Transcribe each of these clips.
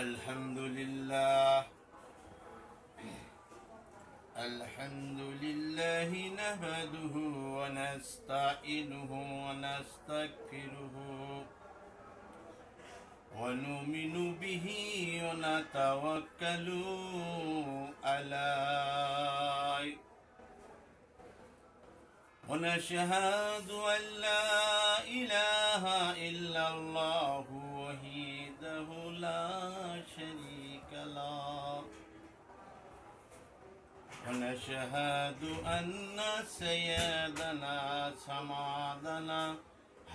الحمد لله الحمد لله نهمده ونستعينه ونستغفره ونؤمن به ونتوكل عليه ونشهد أن لا ونشهد أن سيدنا سمادنا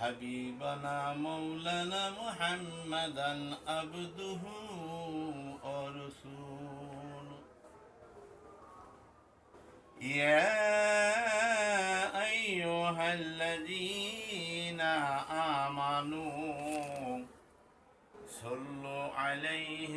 حبيبنا مولانا محمدا عبده ورسوله. يا أيها الذين آمنوا صلوا عليه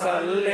صل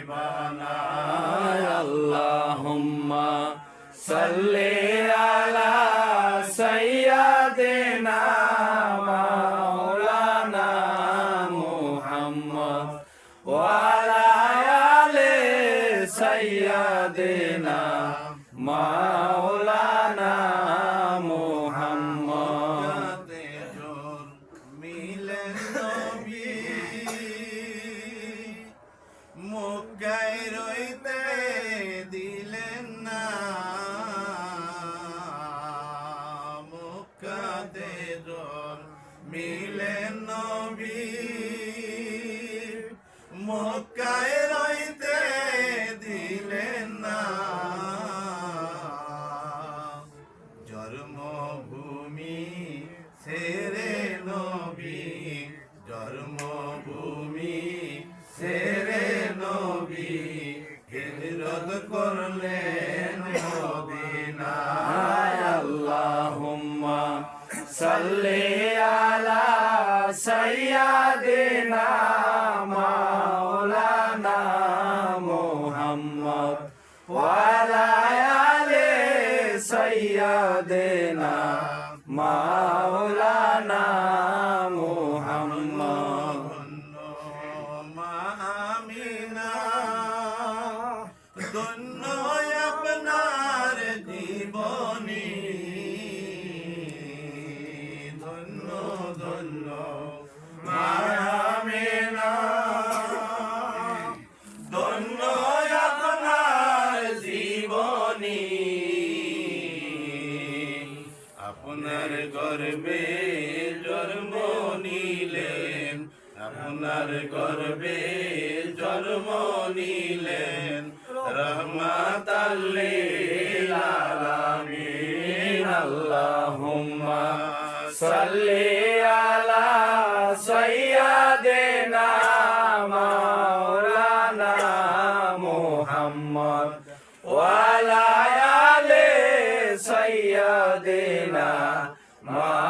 হাবিবানা আল্লাহুম্মা সাল্লি আলা সাইয়্যিদিনা মাওলানা মুহাম্মদ ওয়া আলা আলি সাইয়্যিদিনা ফিরাইয়া দেনা মাওলানা মোহাম্মদ আপনার গর্বে জন্ম নিলেন। আপনার গর্বে জন্ম নিলেন। রহমাত আলামিন, আল্লাহুম্মা আলা সাইয়্যিদিনা মাওলানা মুহাম্মদ ওয়া আলা 妈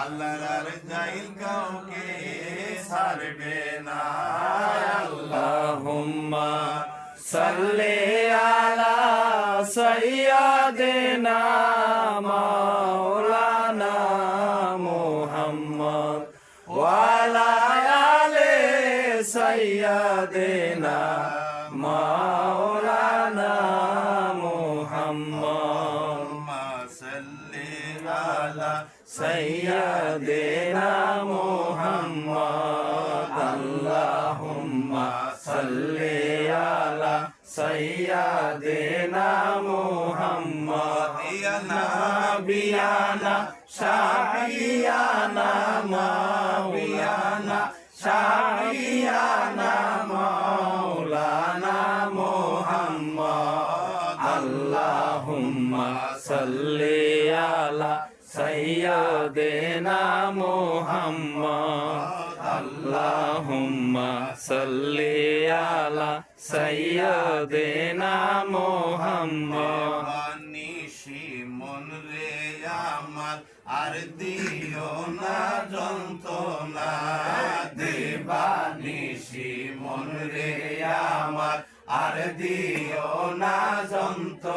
আল্লাহর জাইল কাউকে সারবে না। আল্লাহুম্মা সাল্লি আলা সাইয়্যিদিনা মাওলানা মুহাম্মদ ওয়া আলা আলি সাইয়্যিদিনা صل على سيدنا محمد اللهم صل على سيدنا محمد يا نبينا شفيعنا مولانا شفيعنا اللهم صل على سيدنا محمد اللهم صل على سيدنا محمد নিশি মন রে আমার আর দিও না যন্ত্রণা দেবা নিশি মন রে আমার আর দিও না যন্ত্র